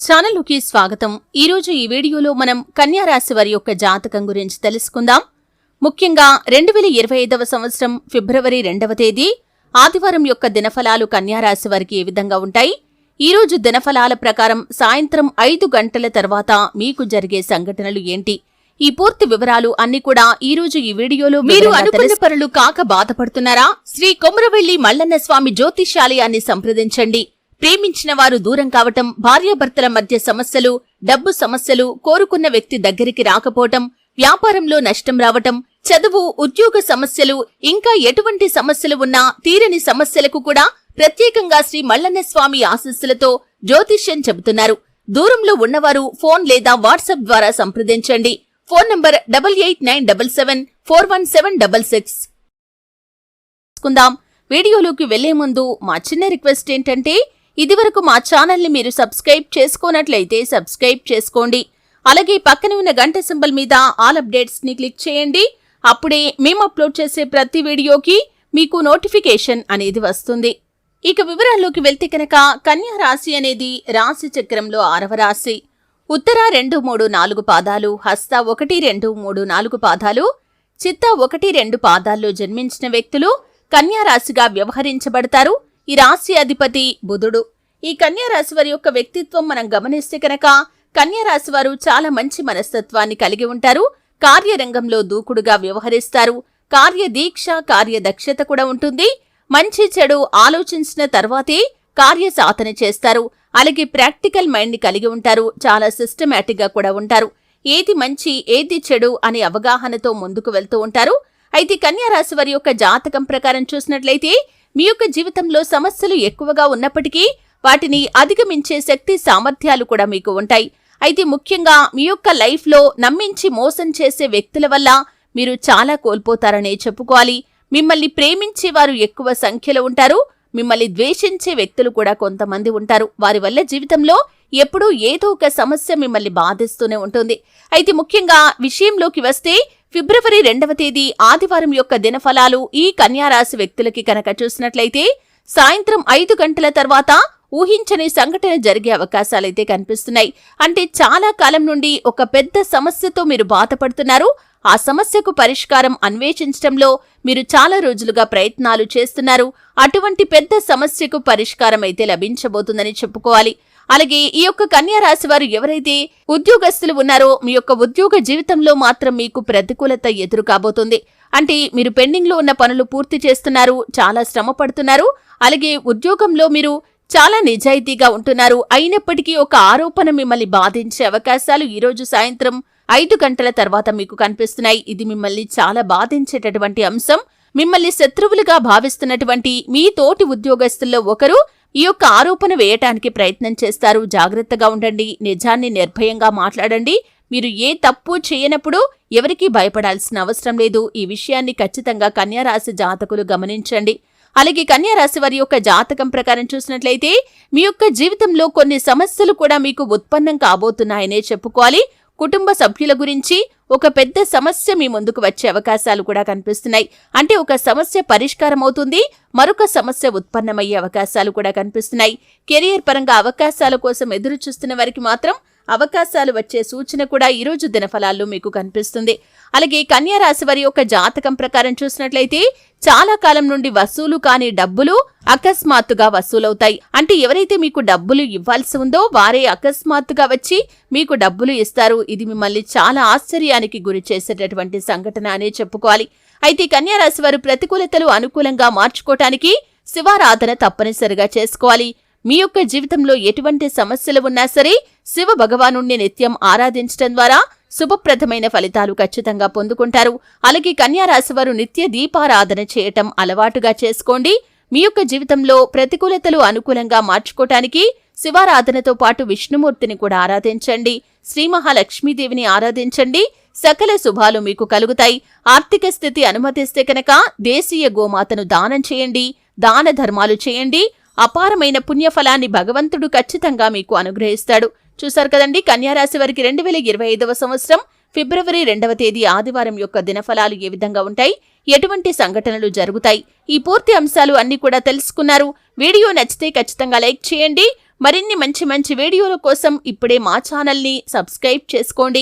ఛానల్లోకి స్వాగతం. ఈరోజు ఈ వీడియోలో మనం కన్యా రాశి వారి యొక్క జాతకం గురించి తెలుసుకుందాం. ముఖ్యంగా రెండు వేల ఇరవై ఐదవ సంవత్సరం ఫిబ్రవరి రెండవ తేదీ ఆదివారం యొక్క దినఫలాలు కన్యా రాశి వారికి ఏ విధంగా ఉంటాయి? ఈ రోజు దినఫలాల ప్రకారం సాయంత్రం ఐదు గంటల తర్వాత మీకు జరిగే సంఘటనలు ఏంటి? ఈ పూర్తి వివరాలు అన్ని కూడా ఈ రోజు ఈ వీడియోలో మీరు అనుకున్న పనులు కాక బాధపడుతున్నారా? శ్రీ కొమరవెల్లి మల్లన్న స్వామి జ్యోతిష్యాలయాన్ని సంప్రదించండి. ప్రేమించిన వారు దూరం కావటం భార్యాభర్తల మధ్య సమస్యలు డబ్బు సమస్యలు కోరుకున్న వ్యక్తి దగ్గరికి రాకపోవటం వ్యాపారంలో నష్టం రావటం చదువు ఉద్యోగ సమస్యలు ఇంకా ఎటువంటి సమస్యలు ఉన్నా తీరని సమస్యలకు కూడా ప్రత్యేకంగా శ్రీ మల్లన్న స్వామి ఆశస్సులతో జ్యోతిష్యం చెబుతున్నారు. దూరంలో ఉన్నవారు ఫోన్ లేదా వాట్సాప్ ద్వారా సంప్రదించండి. Phone number double eight nine double seven four one seven double six. వీడియోలోకి వెళ్ళే ముందు మా చిన్న రిక్వెస్ట్ ఏంటంటే ఇదివరకు మా ఛానల్ని మీరు సబ్స్క్రైబ్ చేసుకోనట్లయితే సబ్స్క్రైబ్ చేసుకోండి. అలాగే పక్కన ఉన్న గంట సింబల్ మీద ఆల్ అప్డేట్స్ని క్లిక్ చేయండి. అప్పుడే మేము అప్లోడ్ చేసే ప్రతి వీడియోకి మీకు నోటిఫికేషన్ అనేది వస్తుంది. ఇక వివరాల్లోకి వెళ్తే కనుక కన్యా రాశి అనేది రాశి చక్రంలో ఆరవ రాశి. ఉత్తర రెండు మూడు నాలుగు పాదాలు హస్త ఒకటి రెండు మూడు నాలుగు పాదాలు చిత్త ఒకటి రెండు పాదాల్లో జన్మించిన వ్యక్తులు కన్యా రాశిగా వ్యవహరించబడతారు. ఈ రాశి అధిపతి బుధుడు. ఈ కన్యా రాశి వారి యొక్క వ్యక్తిత్వం మనం గమనిస్తే కనుక కన్యా రాశి వారు చాలా మంచి మనస్తత్వాన్ని కలిగి ఉంటారు. కార్యరంగంలో దూకుడుగా వ్యవహరిస్తారు. కార్యదీక్ష కార్యదక్షత కూడా ఉంటుంది. మంచి చెడు ఆలోచించిన తర్వాతే కార్యసాధన చేస్తారు. అలాగే ప్రాక్టికల్ మైండ్ని కలిగి ఉంటారు. చాలా సిస్టమేటిక్గా కూడా ఉంటారు. ఏది మంచి ఏది చెడు అనే అవగాహనతో ముందుకు వెళ్తూ ఉంటారు. అయితే కన్యా రాశి వారి యొక్క జాతకం ప్రకారం చూసినట్లయితే మీ యొక్క జీవితంలో సమస్యలు ఎక్కువగా ఉన్నప్పటికీ వాటిని అధిగమించే శక్తి సామర్థ్యాలు కూడా మీకు ఉంటాయి. అయితే ముఖ్యంగా మీ యొక్క లైఫ్లో నమ్మించి మోసం చేసే వ్యక్తుల వల్ల మీరు చాలా కోల్పోతారనే చెప్పుకోవాలి. మిమ్మల్ని ప్రేమించే వారు ఎక్కువ సంఖ్యలో ఉంటారు. మిమ్మల్ని ద్వేషించే వ్యక్తులు కూడా కొంతమంది ఉంటారు. వారి వల్ల జీవితంలో ఎప్పుడూ ఏదో ఒక సమస్య మిమ్మల్ని బాధిస్తూనే ఉంటుంది. అయితే ముఖ్యంగా విషయంలోకి వస్తే ఫిబ్రవరి రెండవ తేదీ ఆదివారం యొక్క దినఫలాలు ఈ కన్యారాశి వ్యక్తులకి కనుక చూసినట్లయితే సాయంత్రం ఐదు గంటల తర్వాత ఊహించని సంఘటన జరిగే అవకాశాలైతే కనిపిస్తున్నాయి. అంటే చాలా కాలం నుండి ఒక పెద్ద సమస్యతో మీరు బాధపడుతున్నారు. ఆ సమస్యకు పరిష్కారం అన్వేషించడంలో మీరు చాలా రోజులుగా ప్రయత్నాలు చేస్తున్నారు. అటువంటి పెద్ద సమస్యకు పరిష్కారం అయితే లభించబోతుందని చెప్పుకోవాలి. అలాగే ఈ యొక్క కన్యా రాశి వారు ఎవరైతే ఉద్యోగస్తులు ఉన్నారో మీ యొక్క ఉద్యోగ జీవితంలో మాత్రం మీకు ప్రతికూలత ఎదురు కాబోతుంది. అంటే మీరు పెండింగ్లో ఉన్న పనులు పూర్తి చేస్తున్నారు చాలా శ్రమ పడుతున్నారు అలాగే ఉద్యోగంలో మీరు చాలా నిజాయితీగా ఉంటున్నారు. అయినప్పటికీ ఒక ఆరోపణ మిమ్మల్ని బాధించే అవకాశాలు ఈరోజు సాయంత్రం ఐదు గంటల తర్వాత మీకు కనిపిస్తున్నాయి. ఇది మిమ్మల్ని చాలా బాధించేటటువంటి అంశం. మిమ్మల్ని శత్రువులుగా భావిస్తున్నటువంటి మీ తోటి ఉద్యోగస్తుల్లో ఒకరు ఈ యొక్క ఆరోపణ వేయటానికి ప్రయత్నం చేస్తారు. జాగ్రత్తగా ఉండండి. నిజాన్ని నిర్భయంగా మాట్లాడండి. మీరు ఏ తప్పు చేయనప్పుడు ఎవరికీ భయపడాల్సిన అవసరం లేదు. ఈ విషయాన్ని ఖచ్చితంగా కన్యారాశి జాతకులు గమనించండి. అలాగే కన్యారాశి వారి యొక్క జాతకం ప్రకారం చూసినట్లయితే మీ యొక్క జీవితంలో కొన్ని సమస్యలు కూడా మీకు ఉత్పన్నం కాబోతున్నాయనే చెప్పుకోవాలి. కుటుంబ సభ్యుల గురించి ఒక పెద్ద సమస్య మీ ముందుకు వచ్చే అవకాశాలు కూడా కనిపిస్తున్నాయి. అంటే ఒక సమస్య పరిష్కారం అవుతుంది మరొక సమస్య ఉత్పన్నమయ్యే అవకాశాలు కూడా కనిపిస్తున్నాయి. కెరియర్ పరంగా అవకాశాల కోసం ఎదురు చూస్తున్న వారికి మాత్రం అవకాశాలు వచ్చే సూచన కూడా ఈరోజు దినఫలాల్లో మీకు కనిపిస్తుంది. అలాగే కన్యా రాశి వారి యొక్క జాతకం ప్రకారం చూసినట్లయితే చాలా కాలం నుండి వసూలు కాని డబ్బులు అకస్మాత్తుగా వసూలవుతాయి. అంటే ఎవరైతే మీకు డబ్బులు ఇవ్వాల్సి ఉందో వారే అకస్మాత్తుగా వచ్చి మీకు డబ్బులు ఇస్తారు. ఇది మిమ్మల్ని చాలా ఆశ్చర్యానికి గురి చేసేటటువంటి సంఘటన అనే చెప్పుకోవాలి. అయితే కన్యారాశి వారు ప్రతికూలతలు అనుకూలంగా మార్చుకోవటానికి శివారాధన తప్పనిసరిగా చేసుకోవాలి. మీ యొక్క జీవితంలో ఎటువంటి సమస్యలు ఉన్నా సరే శివ భగవాను నిత్యం ఆరాధించడం ద్వారా శుభప్రదమైన ఫలితాలు ఖచ్చితంగా పొందుకుంటారు. అలాగే కన్యారాశి వారు నిత్య దీపారాధన చేయటం అలవాటుగా చేసుకోండి. మీ యొక్క జీవితంలో ప్రతికూలతలు అనుకూలంగా మార్చుకోవటానికి శివారాధనతో పాటు విష్ణుమూర్తిని కూడా ఆరాధించండి. శ్రీ మహాలక్ష్మీదేవిని ఆరాధించండి. సకల శుభాలు మీకు కలుగుతాయి. ఆర్థిక స్థితి అనుమతిస్తే కనుక దేశీయ గోమాతను దానం చేయండి. దాన ధర్మాలు చేయండి. అపారమైన పుణ్యఫలాన్ని భగవంతుడు ఖచ్చితంగా మీకు అనుగ్రహిస్తాడు. చూశారు కదండి కన్యారాశి వారికి రెండు వేల ఇరవై ఐదవ సంవత్సరం ఫిబ్రవరి రెండవ తేదీ ఆదివారం యొక్క దినఫలాలు ఏ విధంగా ఉంటాయి ఎటువంటి సంఘటనలు జరుగుతాయి ఈ పూర్తి అంశాలు అన్ని కూడా తెలుసుకున్నారు. వీడియో నచ్చితే ఖచ్చితంగా లైక్ చేయండి. మరిన్ని మంచి మంచి వీడియోల కోసం ఇప్పుడే మా ఛానల్ని సబ్స్క్రైబ్ చేసుకోండి.